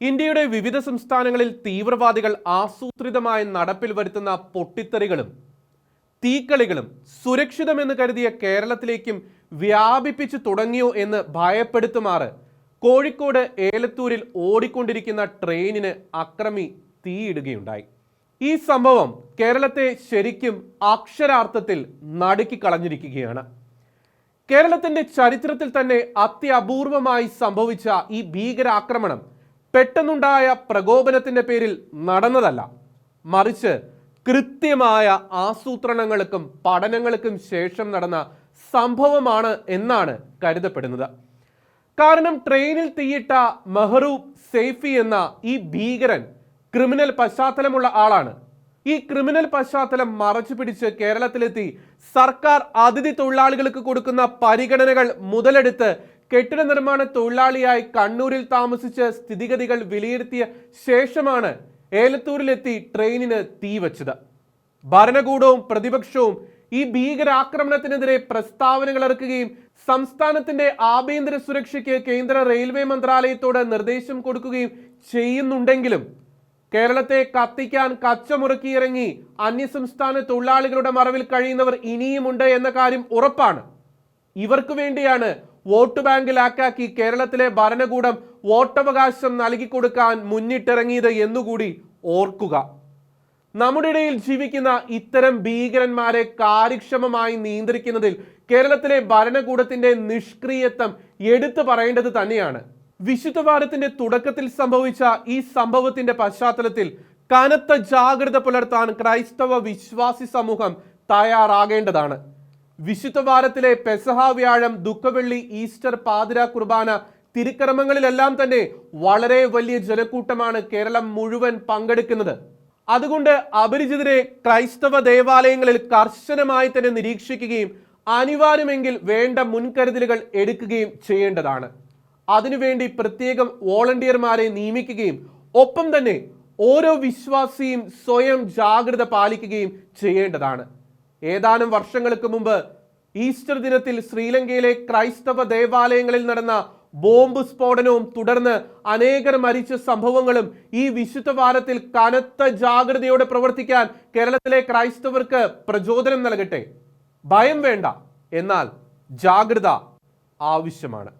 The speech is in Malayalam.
ഇന്ത്യയുടെ വിവിധ സംസ്ഥാനങ്ങളിൽ തീവ്രവാദികൾ ആസൂത്രിതമായ നടപ്പിൽ വരുത്തുന്ന പൊട്ടിത്തെറികളും തീക്കളികളും സുരക്ഷിതമെന്ന് കരുതിയ കേരളത്തിലേക്കും വ്യാപിപ്പിച്ചു തുടങ്ങിയോ എന്ന് ഭയപ്പെടുത്തുമാറ് കോഴിക്കോട് ഏലത്തൂരിൽ ഓടിക്കൊണ്ടിരിക്കുന്ന ട്രെയിനിന് അക്രമി തീയിടുകയുണ്ടായി. ഈ സംഭവം കേരളത്തെ ശരിക്കും അക്ഷരാർത്ഥത്തിൽ നടുക്കി കളഞ്ഞിരിക്കുകയാണ്. കേരളത്തിന്റെ ചരിത്രത്തിൽ തന്നെ അത്യപൂർവമായി സംഭവിച്ച ഈ ഭീകരാക്രമണം പെട്ടെന്നുണ്ടായ പ്രകോപനത്തിന്റെ പേരിൽ നടന്നതല്ല. മറിച്ച് കൃത്യമായ ആസൂത്രണങ്ങൾക്കും പഠനങ്ങൾക്കും ശേഷം നടന്ന സംഭവമാണ് എന്നാണ് കരുതപ്പെടുന്നത്. കാരണം ട്രെയിനിൽ തീയിട്ട മെഹറൂബ് സെയ്ഫി എന്ന ഈ ഭീകരൻ ക്രിമിനൽ പശ്ചാത്തലമുള്ള ആളാണ്. ഈ ക്രിമിനൽ പശ്ചാത്തലം മറച്ചു പിടിച്ച് കേരളത്തിലെത്തി സർക്കാർ അതിഥി തൊഴിലാളികൾക്ക് കൊടുക്കുന്ന പരിഗണനകൾ മുതലെടുത്ത് കെട്ടിട നിർമ്മാണ തൊഴിലാളിയായി കണ്ണൂരിൽ താമസിച്ച് സ്ഥിതിഗതികൾ വിലയിരുത്തിയ ശേഷമാണ് ഏലത്തൂരിലെത്തി ട്രെയിനിന് തീ വച്ചത്. ഭരണകൂടവും പ്രതിപക്ഷവും ഈ ഭീകരാക്രമണത്തിനെതിരെ പ്രസ്താവനകൾ ഇറക്കുകയും സംസ്ഥാനത്തിന്റെ ആഭ്യന്തര സുരക്ഷയ്ക്ക് കേന്ദ്ര റെയിൽവേ മന്ത്രാലയത്തോട് നിർദ്ദേശം കൊടുക്കുകയും ചെയ്യുന്നുണ്ടെങ്കിലും കേരളത്തെ കത്തിക്കാൻ കച്ചമുറുക്കിയിറങ്ങി അന്യസംസ്ഥാന തൊഴിലാളികളുടെ മറവിൽ കഴിയുന്നവർ ഇനിയുമുണ്ട് എന്ന കാര്യം ഉറപ്പാണ്. ഇവർക്ക് വേണ്ടിയാണ് വോട്ട് ബാങ്കിലാക്കാക്കി കേരളത്തിലെ ഭരണകൂടം വോട്ടവകാശം നൽകിക്കൊടുക്കാൻ മുന്നിട്ടിറങ്ങിയത് എന്നുകൂടി ഓർക്കുക. നമ്മുടെ ഇടയിൽ ജീവിക്കുന്ന ഇത്തരം ഭീകരന്മാരെ കാര്യക്ഷമമായി നിയന്ത്രിക്കുന്നതിൽ കേരളത്തിലെ ഭരണകൂടത്തിന്റെ നിഷ്ക്രിയത്വം എടുത്തു പറയേണ്ടത് തന്നെയാണ്. വിശുദ്ധവാരത്തിന്റെ തുടക്കത്തിൽ സംഭവിച്ച ഈ സംഭവത്തിന്റെ പശ്ചാത്തലത്തിൽ കനത്ത ജാഗ്രത പുലർത്താൻ ക്രൈസ്തവ വിശ്വാസി സമൂഹം തയ്യാറാകേണ്ടതാണ്. വിശുദ്ധവാരത്തിലെ പെസഹ വ്യാഴം ദുഃഖവെള്ളി ഈസ്റ്റർ പാതിര കുർബാന തിരുക്കർമ്മങ്ങളിലെല്ലാം തന്നെ വളരെ വലിയ ജനക്കൂട്ടമാണ് കേരളം മുഴുവൻ പങ്കെടുക്കുന്നത്. അതുകൊണ്ട് അപരിചിതരെ ക്രൈസ്തവ ദേവാലയങ്ങളിൽ കർശനമായി തന്നെ നിരീക്ഷിക്കുകയും അനിവാര്യമെങ്കിൽ വേണ്ട മുൻകരുതലുകൾ എടുക്കുകയും ചെയ്യേണ്ടതാണ്. അതിനുവേണ്ടി പ്രത്യേകം വോളണ്ടിയർമാരെ നിയമിക്കുകയും ഒപ്പം തന്നെ ഓരോ വിശ്വാസിയും സ്വയം ജാഗ്രത പാലിക്കുകയും ചെയ്യേണ്ടതാണ്. ഏതാനും വർഷങ്ങൾക്ക് മുമ്പ് ഈസ്റ്റർ ദിനത്തിൽ ശ്രീലങ്കയിലെ ക്രൈസ്തവ ദേവാലയങ്ങളിൽ നടന്ന ബോംബ് സ്ഫോടനവും തുടർന്ന് അനേകർ മരിച്ച സംഭവങ്ങളും ഈ വിശുദ്ധ വാരത്തിൽ കനത്ത ജാഗ്രതയോടെ പ്രവർത്തിക്കാൻ കേരളത്തിലെ ക്രൈസ്തവർക്ക് പ്രചോദനം നൽകട്ടെ. ഭയം വേണ്ട. എന്നാൽ ജാഗ്രത ആവശ്യമാണ്.